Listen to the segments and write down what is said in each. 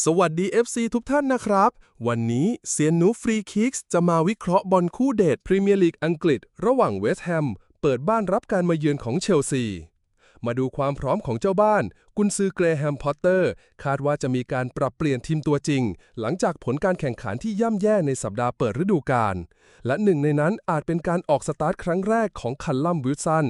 สวัสดี FC ทุกท่านนะครับ วันนี้เซียนนูฟรีคิกส์จะมาวิเคราะห์บอลคู่เดทพรีเมียร์ลีกอังกฤษ ระหว่างเวสต์แฮมเปิดบ้านรับการมาเยือนของเชลซี มาดูความพร้อมของเจ้าบ้าน กุนซือเกรแฮมพอตเตอร์ คาดว่าจะมีการปรับเปลี่ยนทีมตัวจริง หลังจากผลการแข่งขันที่ย่ำแย่ในสัปดาห์เปิดฤดูกาลและหนึ่งในนั้นอาจเป็นการออกสตาร์ทครั้งแรกของคันลัมวิลสัน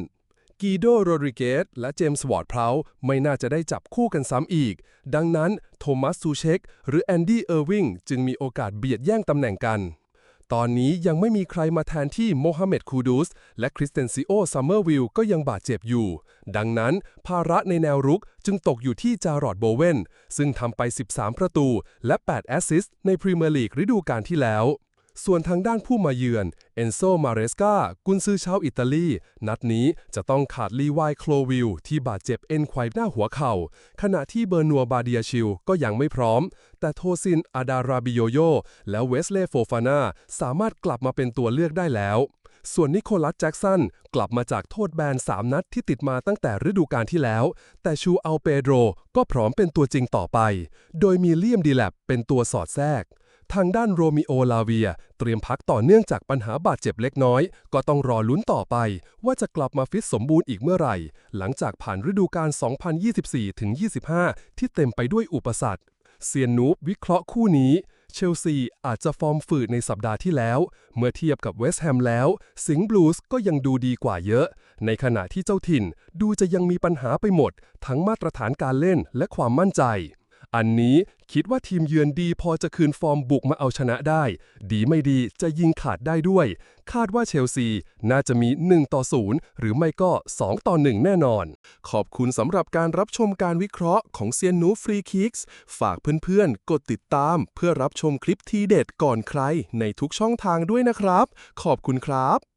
กีโดโรดริเกสและเจมส์วอร์ดเพลาไม่น่าจะได้จับคู่กันซ้ำอีก ดังนั้นโทมัสซูเชคหรือแอนดี้เออร์วิงจึงมีโอกาสเบียดแย่งตำแหน่งกัน ตอนนี้ยังไม่มีใครมาแทนที่โมฮัมเหม็ดคูดูสและคริสเตนซิโอซัมเมอร์วิลก็ยังบาดเจ็บอยู่ ดังนั้นภาระในแนวรุกจึงตกอยู่ที่จารอดโบเวนซึ่งทำไป 13 ประตูและ 8 แอสซิสต์ในพรีเมียร์ลีกฤดูกาลที่แล้ว ส่วนทางด้านผู้มาเยือนเอนโซมาเรสกากุนซือชาวอิตาลี นัดนี้จะต้องขาดลีวายโคลวิลที่บาดเจ็บเอ็นไขว้หน้าหัวเข่า ขณะที่เบอร์นัวบาเดียชิลก็ยังไม่พร้อม แต่โทซินอาดาราบิโยโย และเวสเลโฟฟานาสามารถกลับมาเป็นตัวเลือกได้แล้วส่วนนิโคลัสแจ็กสันกลับมาจากโทษแบน 3 นัดที่ติดมาตั้งแต่ฤดูกาลที่แล้ว แต่ชูอัลเปโดรก็พร้อมเป็นตัวจริงต่อไป โดยมีเลียมดีแลบเป็นตัวสอดแทรก ทางด้านโรมิโอลาเวีย เตรียมพักต่อเนื่องจากปัญหาบาดเจ็บเล็กน้อย ก็ต้องรอลุ้นต่อไป ว่าจะกลับมาฟิตสมบูรณ์อีกเมื่อไหร่ หลังจากผ่านฤดูกาล 2024-25 ที่เต็มไปด้วยอุปสรรคเซียนนูบวิเคราะห์คู่นี้เชลซีอาจจะฟอร์มฝืดในสัปดาห์ที่แล้ว เมื่อเทียบกับเวสต์แฮมแล้ว สิงห์บลูส์ก็ยังดูดีกว่าเยอะ ในขณะที่เจ้าถิ่นดูจะยังมีปัญหาไปหมด ทั้งมาตรฐานการเล่นและความมั่นใจ อันนี้คิดว่าทีมเยือนดีพอจะคืนฟอร์มบุกมาเอาชนะได้ ดีไม่ดีจะยิงขาดได้ด้วย คาดว่าเชลซี น่าจะมี 1 ต่อ 0 หรือไม่ก็ 2 ต่อ 1 แน่นอน ขอบคุณสำหรับการรับชมการวิเคราะห์ของเซียนนูฟรีคิกส์ฝากเพื่อนๆ กดติดตามเพื่อรับชมคลิปทีเด็ดก่อนใครในทุกช่องทางด้วยนะครับ ขอบคุณครับ